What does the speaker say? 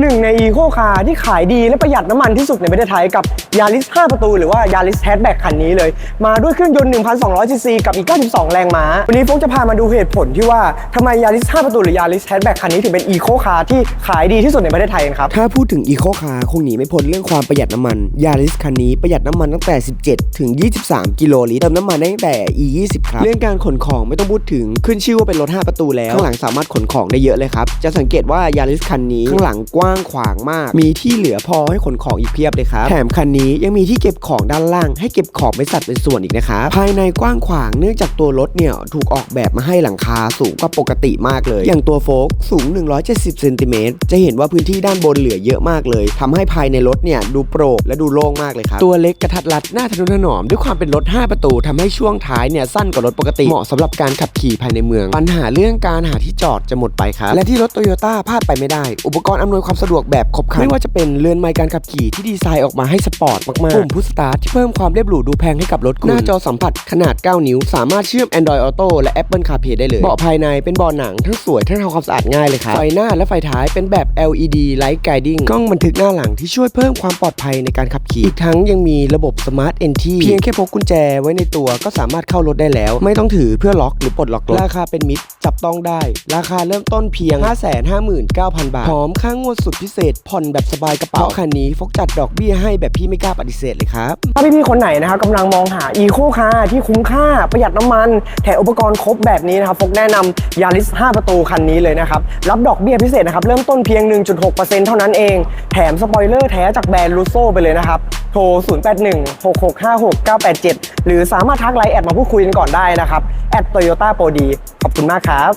หนึ่งในอีโคคาร์ที่ขายดีและประหยัดน้ำมันที่สุดในประเทศไทยกับยาริส5ประตูหรือว่ายาริสแฮชแบ็กคันนี้เลย มาด้วยเครื่องยนต์ 1,200ซีซีกับอีก 92 แรงม้า วันนี้ฟกจะพามาดูเหตุผลที่ว่าทำไมยาริส5ประตูหรือยาริสแฮชแบ็กคันนี้ถึงเป็นอีโคคาร์ที่ขายดีที่สุดในประเทศไทยกันครับ ถ้าพูดถึงอีโคคาร์คงหนีไม่พ้นเรื่องความประหยัดน้ำมันยาริสคันนี้ประหยัดน้ำมันตั้งแต่ 17 ถึง 23 กิโลลิตรเติมน้ำมันได้ตั้งแต่ E20 ครับเรื่องการขนของไม่ต้องพูดถึงขึ้นชื่อว่าเป็นรถ 5 ประตูแล้วข้างหลังสามารถขนของได้เยอะเลยครับจะสังเกตว่ายาริสคันนี้ข้างหลังกว้างางขวางมาก มีที่เหลือพอให้ขนของอีกเพียบเลยครับ แถมคันนี้ยังมีที่เก็บของด้านล่าง ให้เก็บของไปสัดเป็นส่วนอีกนะครับ ภายในกว้างขวางเนื่องจากตัวรถเนี่ยถูกออกแบบมาให้หลังคาสูงกว่าปกติมากเลย อย่างตัวโฟกสูง 170เซนติเมตรจะเห็นว่าพื้นที่ด้านบนเหลือเยอะมากเลยทำให้ภายในรถเนี่ยดูโปร่งและดูโล่งมากเลยครับ ตัวเล็กกระทัดรัดหน้าทะนุถนอมด้วยความเป็นรถ 5 ประตูทำให้ช่วงท้ายเนี่ยสั้นกว่ารถปกติเหมาะสำหรับการขับขี่ภายในเมือง ปัญหาเรื่องการหาที่จอดจะหมดไปครับและที่รถโตโยต้าพลาดไปไม่ได้ อุปกรณ์อำนวยความสะดวกแบบครบครันไม่ว่าจะเป็นเรือนไม้การขับขี่ที่ดีไซน์ออกมาให้สปอร์ตมากๆปุ่มพุชสตาร์ทที่เพิ่มความเรียบหรูดูแพงให้กับรถคุณหน้าจอสัมผัสขนาด 9 นิ้ว สามารถเชื่อม Android Auto และ Apple CarPlay ได้เลยเบาะภายในเป็นเบาะหนังทั้งสวยทั้งทำความสะอาดง่ายเลยครับไฟหน้าและไฟท้ายเป็นแบบ LED Light Guiding กล้องบันทึกหน้าหลังที่ช่วยเพิ่มความปลอดภัยในการขับขี่อีกทั้งยังมีระบบ Smart Entry เพียงแค่พกกุญแจไว้ในตัวก็สามารถเข้ารถได้แล้ว ไม่ต้องถือเพื่อล็อกหรือปลดล็อกรถราคาเป็นมิตรจับต้องได้ ราคาเริ่มต้นเพียง 559,000 บาท พร้อมค่างวดสุดพิเศษ ผ่อนแบบสบายกระเป๋าคันนี้ ฟกจัดดอกเบี้ยให้แบบพี่ไม่กล้าปฏิเสธเลยครับ ถ้าพี่ๆคนไหนนะครับกำลังมองหาอีโคคาร์ที่คุ้มค่าประหยัดน้ำมัน แถมอุปกรณ์ครบแบบนี้นะครับฟกแนะนำยาริส5ประตูคันนี้เลยนะครับ รับดอกเบี้ยพิเศษนะครับเริ่มต้นเพียง 1.6%เท่านั้นเอง แถมสปอยเลอร์แท้จากแบรนด์ลูโซไปเลยนะครับ โทร 0816656987 หรือสามารถทักไลน์แอดมาพูดคุยกันก่อนได้นะครับแอดโตโยต้าโปรดีขอบคุณมากครับ